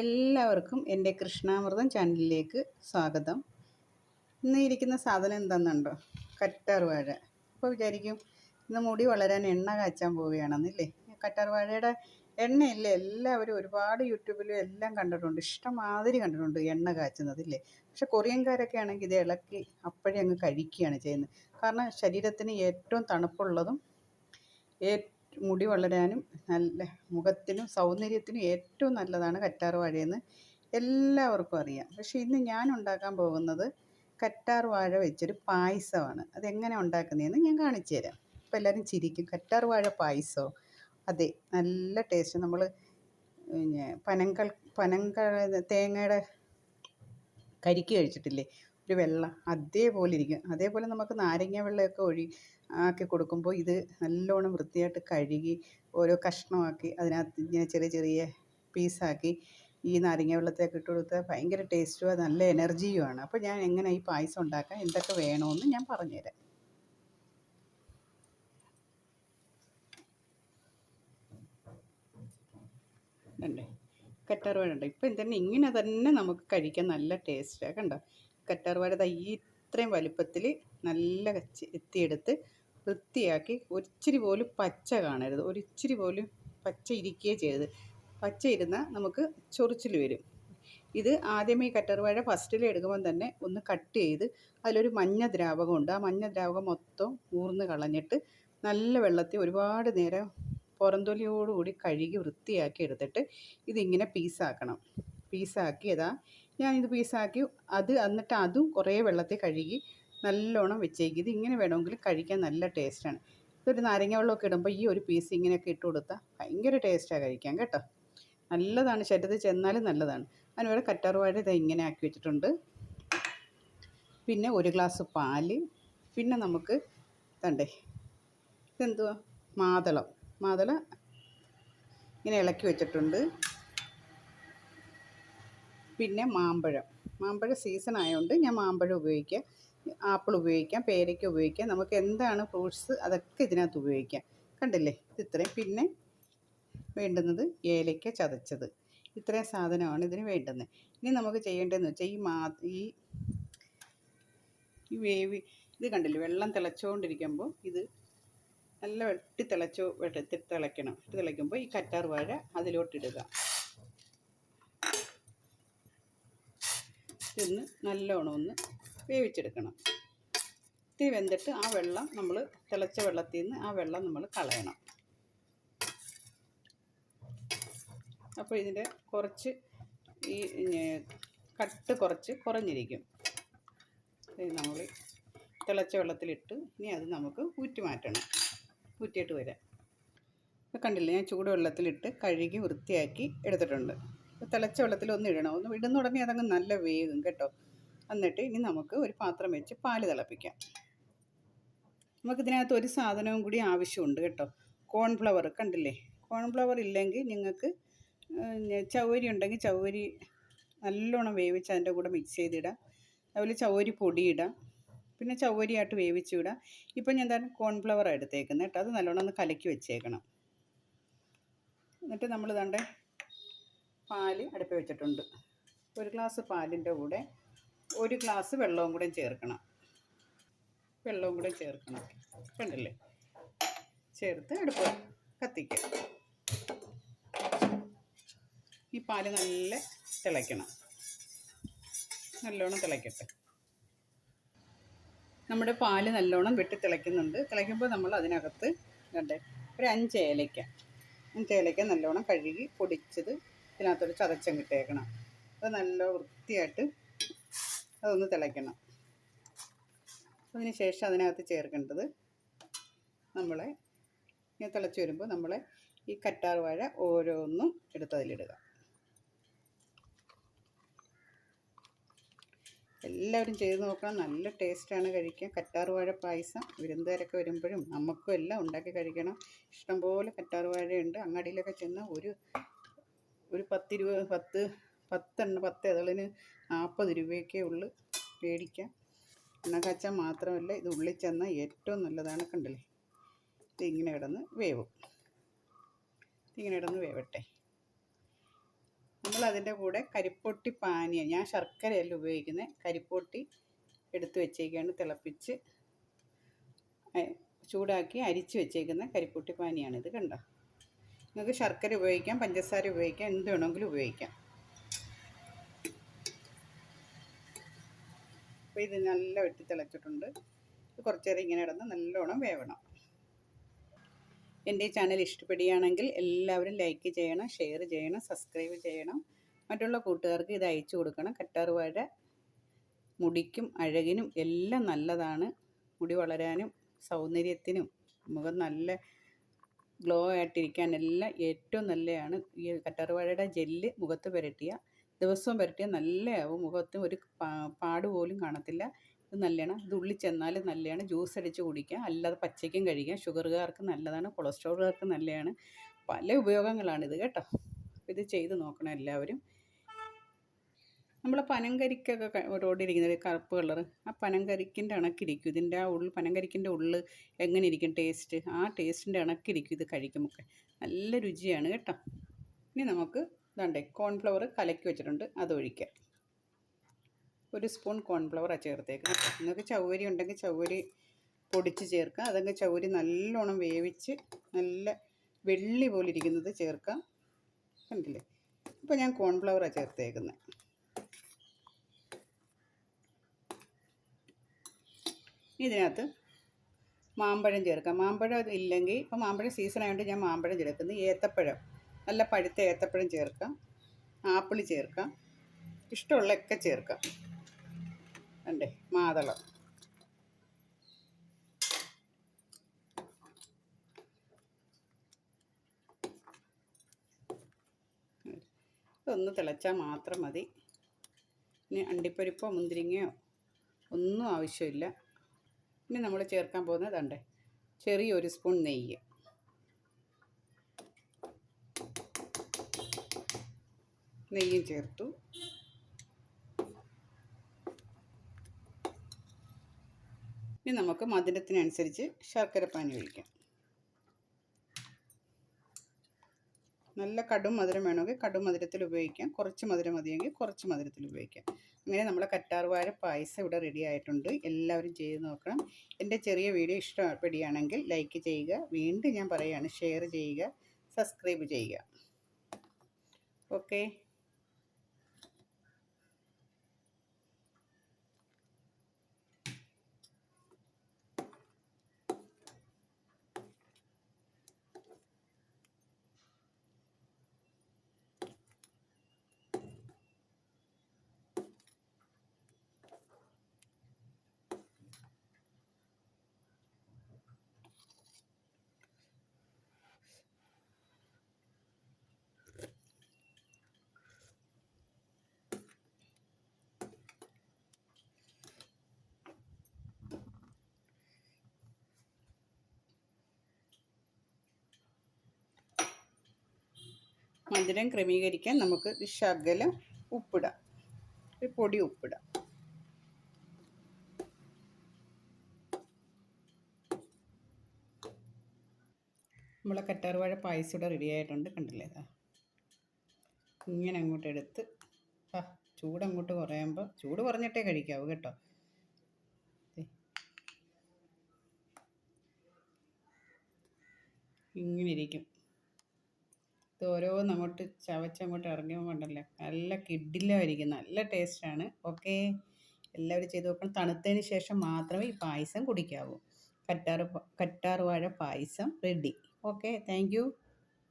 എല്ലാവർക്കും എന്റെ കൃഷ്ണാമൃതം ചാനലിലേക്ക് സ്വാഗതം. ഇന്ന് ഇരിക്കുന്ന സാധനം എന്താണെന്നുണ്ടോ കറ്റാർ വാഴ. അപ്പോൾ വിചാരിക്കും ഇന്ന് മുടി വളരാൻ എണ്ണ കാച്ചാൻ പോവുകയാണെന്നില്ലേ? കറ്റാർ വാഴയുടെ എണ്ണയില്ലേ? എല്ലാവരും ഒരുപാട് യൂട്യൂബിലും എല്ലാം കണ്ടിട്ടുണ്ട്. ഇഷ്ടമാതിരി കണ്ടിട്ടുണ്ട് എണ്ണ കാച്ചുന്നതില്ലേ? പക്ഷെ കൊറിയൻകാരൊക്കെ ആണെങ്കിൽ ഇത് ഇളക്കി അപ്പോഴേ അങ്ങ് കഴിക്കുകയാണ് ചെയ്യുന്നത്. കാരണം ശരീരത്തിന് ഏറ്റവും തണുപ്പുള്ളതും മുടി വളരാനും നല്ല മുഖത്തിനും സൗന്ദര്യത്തിനും ഏറ്റവും നല്ലതാണ് കറ്റാർ വാഴയെന്ന് എല്ലാവർക്കും അറിയാം. പക്ഷേ ഇന്ന് ഞാൻ ഉണ്ടാക്കാൻ പോകുന്നത് കറ്റാർ വാഴ വെച്ചൊരു പായസമാണ്. അതെങ്ങനെ ഉണ്ടാക്കുന്നതെന്ന് ഞാൻ കാണിച്ചു തരാം. അപ്പോൾ എല്ലാവരും ചിരിക്കും. കറ്റാർ വാഴ പായസമോ അതെ നല്ല ടേസ്റ്റ്. നമ്മൾ പിന്നെ പനങ്കൾ പനങ്ക തേങ്ങയുടെ കരിക്ക് കഴിച്ചിട്ടില്ലേ? ഒരു വെള്ള അതേപോലെ ഇരിക്കും. അതേപോലെ നമുക്ക് നാരങ്ങ വെള്ളമൊക്കെ ഒഴി ആക്കി കൊടുക്കുമ്പോൾ ഇത് നല്ലോണം വൃത്തിയായിട്ട് കഴുകി ഓരോ കഷ്ണമാക്കി അതിനകത്ത് ഇങ്ങനെ ചെറിയ ചെറിയ പീസാക്കി ഈ നാരങ്ങ വെള്ളത്തേക്ക് ഇട്ട് കൊടുത്താൽ ഭയങ്കര ടേസ്റ്റും അത് നല്ല എനർജിയുമാണ് അപ്പോൾ ഞാൻ എങ്ങനെ ഈ പായസം ഉണ്ടാക്കാം എന്തൊക്കെ വേണമെന്ന് ഞാൻ പറഞ്ഞുതരാം. കണ്ടേ? കറ്റാർവാഴ ഉണ്ട് ഇപ്പം തന്നെ ഇങ്ങനെ തന്നെ നമുക്ക് കഴിക്കാൻ നല്ല ടേസ്റ്റാണ് കണ്ടോ? കറ്റാർവാഴ തൈ ഇത്രയും വലിപ്പത്തിൽ നല്ല കച്ചി- എത്തിയെടുത്ത് വൃത്തിയാക്കി ഒരിച്ചിരി പോലും പച്ച കാണരുത്. ഒരിച്ചിരി പോലും പച്ച ഇരിക്കുകയേ ചെയ്യരുത്. പച്ച ഇരുന്നാൽ നമുക്ക് ചൊറിച്ചിൽ വരും. ഇത് ആദ്യമേ കറ്റാർവാഴ ഫസ്റ്റിൽ എടുക്കുമ്പം തന്നെ ഒന്ന് കട്ട് ചെയ്ത് അതിലൊരു മഞ്ഞ ദ്രാവകം ഉണ്ട്. ആ മഞ്ഞ ദ്രാവകം മൊത്തം ഊർന്ന് കളഞ്ഞിട്ട് നല്ല വെള്ളത്തിൽ ഒരുപാട് നേരം പുറന്തൊലിയോടുകൂടി കഴുകി വൃത്തിയാക്കി എടുത്തിട്ട് ഇതിങ്ങനെ പീസാക്കണം. പീസാക്കി അതാ ഞാനിത് പീസാക്കി അത് എന്നിട്ട് അതും കുറേ വെള്ളത്തിൽ കഴുകി നല്ലോണം വെച്ചേക്കും. ഇത് ഇങ്ങനെ വേണമെങ്കിൽ കഴിക്കാൻ നല്ല ടേസ്റ്റാണ്. ഇതൊരു നാരങ്ങ വെള്ളമൊക്കെ ഇടുമ്പോൾ ഈ ഒരു പീസ് ഇങ്ങനെയൊക്കെ ഇട്ട് കൊടുത്താൽ ഭയങ്കര ടേസ്റ്റാണ് കഴിക്കാൻ കേട്ടോ. നല്ലതാണ് ശരീരത്തിൽ ചെന്നാലും നല്ലതാണ്. അതിനുപോലെ കറ്റാർവാഴ ഇത് ഇങ്ങനെ ആക്കി വെച്ചിട്ടുണ്ട്. പിന്നെ ഒരു ഗ്ലാസ് പാൽ. പിന്നെ നമുക്ക് തണ്ടേ ഇതെന്തുവാ? മാതളം. മാതളം ഇങ്ങനെ ഇളക്കി വെച്ചിട്ടുണ്ട്. പിന്നെ മാമ്പഴം. മാമ്പഴം സീസൺ ആയതുകൊണ്ട് ഞാൻ മാമ്പഴം ഉപയോഗിക്കാം. ആപ്പിൾ ഉപയോഗിക്കാം പേരയ്ക്ക ഉപയോഗിക്കാം. നമുക്ക് എന്താണ് ഫ്രൂട്ട്സ് അതൊക്കെ ഇതിനകത്ത് ഉപയോഗിക്കാം. കണ്ടില്ലേ? ഇത് ഇത്രയും. പിന്നെ വേണ്ടുന്നത് ഏലയ്ക്ക ചതച്ചത്. ഇത്രയും സാധനമാണ് ഇതിന് വേണ്ടുന്നത്. ഇനി നമുക്ക് ചെയ്യേണ്ടതെന്ന് വെച്ചാൽ ഈ മാ ഈ ഈ വേവി ഇത് കണ്ടില്ലേ? വെള്ളം തിളച്ചുകൊണ്ടിരിക്കുമ്പോൾ ഇത് നല്ല വെട്ടി തിളച്ചോ വെട്ടി തിളയ്ക്കണം തിളയ്ക്കുമ്പോൾ ഈ കറ്റാർ വാഴ അതിലോട്ടിടുക. ഇതൊന്ന് നല്ലോണം ഒന്ന് വേവിച്ചെടുക്കണം. ഇത്തിരി വെന്തിട്ട് ആ വെള്ളം നമ്മൾ തിളച്ച വെള്ളത്തിൽ നിന്ന് ആ വെള്ളം നമ്മൾ കളയണം. അപ്പോൾ ഇതിന്റെ കുറച്ച് ഈ കട്ട് കുറച്ച് കുറഞ്ഞിരിക്കും. നമ്മൾ തിളച്ച വെള്ളത്തിലിട്ട് ഇനി അത് നമുക്ക് ഊറ്റി മാറ്റണം. ഊറ്റിയിട്ട് വരാം. കണ്ടില്ലേ ഞാൻ ചൂടുവെള്ളത്തിലിട്ട് കഴുകി വൃത്തിയാക്കി എടുത്തിട്ടുണ്ട്. തിളച്ച വെള്ളത്തിൽ ഒന്ന് ഇടണം. ഒന്ന് ഇടുന്ന ഉടനെ അതങ്ങ് നല്ല വേഗം കേട്ടോ. എന്നിട്ട് ഇനി നമുക്ക് ഒരു പാത്രം വെച്ച് പാൽ തിളപ്പിക്കാം. നമുക്ക് ഇതിനകത്ത് ഒരു സാധനവും കൂടി ആവശ്യമുണ്ട് കേട്ടോ. കോൺഫ്ലവർ കണ്ടില്ലേ? കോൺഫ്ലവർ ഇല്ലെങ്കിൽ നിങ്ങൾക്ക് ചവരി ഉണ്ടെങ്കിൽ ചവരി നല്ലോണം വേവിച്ച് അതിന്റെ കൂടെ മിക്സ് ചെയ്തിടാം. അതുപോലെ ചവരി പൊടിയിടാം. പിന്നെ ചവരിയായിട്ട് വേവിച്ച് വിടാം. ഇപ്പം ഞാൻ എന്താണ് കോൺഫ്ലവർ എടുത്തേക്കുന്നത് കേട്ടോ. അത് നല്ലോണം ഒന്ന് കലക്കി വെച്ചേക്കണം. എന്നിട്ട് നമ്മൾ ദാണ്ടെ പാൽ അടുപ്പ് വെച്ചിട്ടുണ്ട്. ഒരു ഗ്ലാസ് പാലിന്റെ കൂടെ ഒരു ഗ്ലാസ് വെള്ളവും കൂടെ ചേർക്കണം. വെള്ളവും കൂടെ ചേർക്കണം. കണ്ടില്ലേ? ചേർത്ത് അടുപ്പ് കത്തിക്കുക ഈ പാൽ നല്ല തിളയ്ക്കണം. നല്ലോണം തിളയ്ക്കട്ടെ. നമ്മുടെ പാൽ നല്ലോണം വെട്ടി തിളയ്ക്കുന്നുണ്ട്. തിളയ്ക്കുമ്പോൾ നമ്മൾ അതിനകത്ത് കണ്ടേ ഒരു അഞ്ച് ഏലയ്ക്ക. അഞ്ച് ഏലയ്ക്ക നല്ലോണം കഴുകി പൊടിച്ചത് ഇതിനകത്തൊരു ചതച്ചം കിട്ടേക്കണം അത് നല്ല വൃത്തിയായിട്ട് അതൊന്ന് തിളയ്ക്കണം. അതിന് ശേഷം അതിനകത്ത് ചേർക്കേണ്ടത് നമ്മളെ ഇങ്ങനെ തിളച്ച് വരുമ്പോൾ നമ്മൾ ഈ കറ്റാർ വാഴ ഓരോന്നും എടുത്തതിലിടുക. എല്ലാവരും ചെയ്ത് നോക്കണം. നല്ല ടേസ്റ്റാണ് കഴിക്കാൻ. കറ്റാർ വാഴ പായസം വിരുന്നുകാരൊക്കെ വരുമ്പോഴും നമുക്കും എല്ലാം ഉണ്ടാക്കി കഴിക്കണം. ഇഷ്ടംപോലെ കറ്റാർ വാഴയുണ്ട്. അങ്ങാടിയിലൊക്കെ ചെന്ന് ഒരു ഒരു പത്തിരുപത് രൂപ പത്ത് പത്തെണ്ണ പത്ത് ഇതളിന് നാൽപ്പത് രൂപയൊക്കെ ഉള്ളു. മേടിക്കാം കച്ച മാത്രമല്ല ഇത് ഉള്ളിൽ ചെന്നാൽ ഏറ്റവും നല്ലതാണ് കണ്ടില്ലേ? ഇതിങ്ങനെ കിടന്ന് വേവും. ഇങ്ങനെ കിടന്ന് വേവട്ടെ. നമ്മൾ അതിന്റെ കൂടെ കരിപ്പൊട്ടി പാനീയം ഞാൻ ശർക്കരയല്ല ഉപയോഗിക്കുന്നത് കരിപ്പൊട്ടി എടുത്ത് വെച്ചേക്കാണ് തിളപ്പിച്ച് ചൂടാക്കി അരിച്ച് വെച്ചേക്കുന്ന കരിപ്പൊട്ടി പാനിയാണിത് കണ്ടോ? നിങ്ങൾക്ക് ശർക്കര ഉപയോഗിക്കാം പഞ്ചസാര ഉപയോഗിക്കാം എന്ത് വേണമെങ്കിലും ഉപയോഗിക്കാം. അപ്പോൾ ഇത് നല്ല വെട്ടി തിളച്ചിട്ടുണ്ട്. ഇത് കുറച്ച് നേരം ഇങ്ങനെ ഇടന്ന് നല്ലോണം വേവണം. എന്റെ ചാനൽ ഇഷ്ടപ്പെടുകയാണെങ്കിൽ എല്ലാവരും ലൈക്ക് ചെയ്യണം ഷെയർ ചെയ്യണം സബ്സ്ക്രൈബ് ചെയ്യണം. മറ്റുള്ള കൂട്ടുകാർക്ക് ഇത് അയച്ചു കൊടുക്കണം. കറ്റാർവാഴ മുടിക്കും അഴകിനും എല്ലാം നല്ലതാണ്. മുടി വളരാനും സൗന്ദര്യത്തിനും മുഖം നല്ല ഗ്ലോ ആയിട്ടിരിക്കാൻ എല്ലാം ഏറ്റവും നല്ലതാണ് ഈ കറ്റാർവാഴയുടെ ജെല്ല് മുഖത്ത് പുരട്ടിയ ദിവസവും പുരട്ടിയാൽ നല്ലയാവും. മുഖത്ത് ഒരു പാട് പോലും കാണത്തില്ല. ഇത് നല്ലതാണ് ഇത് ഉള്ളിൽ ചെന്നാൽ നല്ലതാണ് ജ്യൂസ് അടിച്ച് കുടിക്കാം അല്ലാതെ പച്ചയ്ക്കും കഴിക്കാം ഷുഗറുകാർക്ക് നല്ലതാണ്. കൊളസ്ട്രോളുകാർക്ക് നല്ലതാണ് പല ഉപയോഗങ്ങളാണിത് കേട്ടോ. ഇത് ചെയ്ത് നോക്കണം എല്ലാവരും. നമ്മൾ പനങ്കരിക്കൊക്കെ ഓടിയിരിക്കുന്നത് കറുപ്പ് കളർ ആ പനങ്കരിക്കിന്റെ അണക്കിരിക്കും ഇതിന്റെ ആ ഉള്ളിൽ പനങ്കരിക്കിന്റെ ഉള്ളിൽ എങ്ങനെ ഇരിക്കും ടേസ്റ്റ് ആ ടേസ്റ്റിന്റെ അണക്കിരിക്കും ഇത് കഴിക്കുമൊക്കെ നല്ല രുചിയാണ് കേട്ടോ. ഇനി നമുക്ക് ഇതാണ്ടേ കോൺഫ്ലവർ കലക്കി വെച്ചിട്ടുണ്ട്. അത് ഒഴിക്കാം. ഒരു സ്പൂൺ കോൺഫ്ലവറാണ് ചേർത്തേക്ക്. കേട്ടോ. നിങ്ങൾക്ക് ചൗവരി ഉണ്ടെങ്കിൽ ചവരി പൊടിച്ച് ചേർക്കുക അതെങ്കിൽ ചവരി നല്ലോണം വേവിച്ച് നല്ല വെള്ളി പോലെ ഇരിക്കുന്നത് ചേർക്കാം. കണ്ടില്ലേ? ഇപ്പോൾ ഞാൻ കോൺഫ്ലവറാണ് ചേർത്തേക്കുന്നത് ഇതിനകത്ത് മാമ്പഴം ചേർക്കാം. മാമ്പഴം ഇല്ലെങ്കിൽ ഇപ്പോൾ മാമ്പഴം സീസൺ ആയതുകൊണ്ട് ഞാൻ മാമ്പഴം ചേർക്കുന്നു. ഏത്തപ്പഴം നല്ല പഴുത്ത ഏത്തപ്പഴം ചേർക്കാം. ആപ്പിൾ ചേർക്കാം. ഇഷ്ടമുള്ളതൊക്കെ ചേർക്കാം. അണ്ടേ മാതളം. ഇതൊന്ന് തിളച്ചാൽ മാത്രം മതി. ഇനി അണ്ടിപ്പരിപ്പോ മുന്തിരിങ്ങയോ ഒന്നും ആവശ്യമില്ല. ഇനി നമ്മൾ ചേർക്കാൻ പോകുന്നത് കണ്ടേ ചെറിയൊരു സ്പൂൺ നെയ്യ്. നെയ്യും ചേർത്തു. ഇനി നമുക്ക് മധുരത്തിനനുസരിച്ച് ശർക്കരപ്പാനി ഒഴിക്കാം. നല്ല കടും മധുരം വേണമെങ്കിൽ കടും മധുരത്തിൽ ഉപയോഗിക്കാം. കുറച്ച് മധുരം മതിയെങ്കിൽ കുറച്ച് മധുരത്തിൽ ഉപയോഗിക്കാം. അങ്ങനെ നമ്മുടെ കറ്റാർവാഴ പായസം ഇവിടെ റെഡി ആയിട്ടുണ്ട്. എല്ലാവരും ചെയ്ത് നോക്കണം. എന്റെ ചെറിയ വീഡിയോ ഇഷ്ടപ്പെടുകയാണെങ്കിൽ ലൈക്ക് ചെയ്യുക. വീണ്ടും ഞാൻ പറയുകയാണ് ഷെയർ ചെയ്യുക സബ്സ്ക്രൈബ് ചെയ്യുക. ഓക്കെ മധുരം ക്രമീകരിക്കാൻ നമുക്ക് ശകലം ഉപ്പിടാം. ഒരു പൊടി ഉപ്പിടാം. നമ്മളെ കറ്റാർവാഴ പായസം ഇവിടെ റെഡി ആയിട്ടുണ്ട്. കണ്ടില്ലേ? ഇങ്ങനെ അങ്ങോട്ട് എടുത്ത് ആ ചൂട് അങ്ങോട്ട് കുറയുമ്പോൾ ചൂട് കുറഞ്ഞിട്ടേ കഴിക്കാവൂ കേട്ടോ. ഇങ്ങനെ ഇരിക്കും. ഇത് ഓരോന്ന് അങ്ങോട്ട് ചവച്ചങ്ങോട്ട് ഉണ്ടല്ലോ നല്ല കിഡിലായിരിക്കും. നല്ല ടേസ്റ്റാണ് ഓക്കെ എല്ലാവരും ചെയ്ത് നോക്കണം. തണുത്തതിന് ശേഷം മാത്രമേ ഈ പായസം കുടിക്കാവൂ. കറ്റാർ കറ്റാർ വാഴ പായസം റെഡി ഓക്കെ താങ്ക്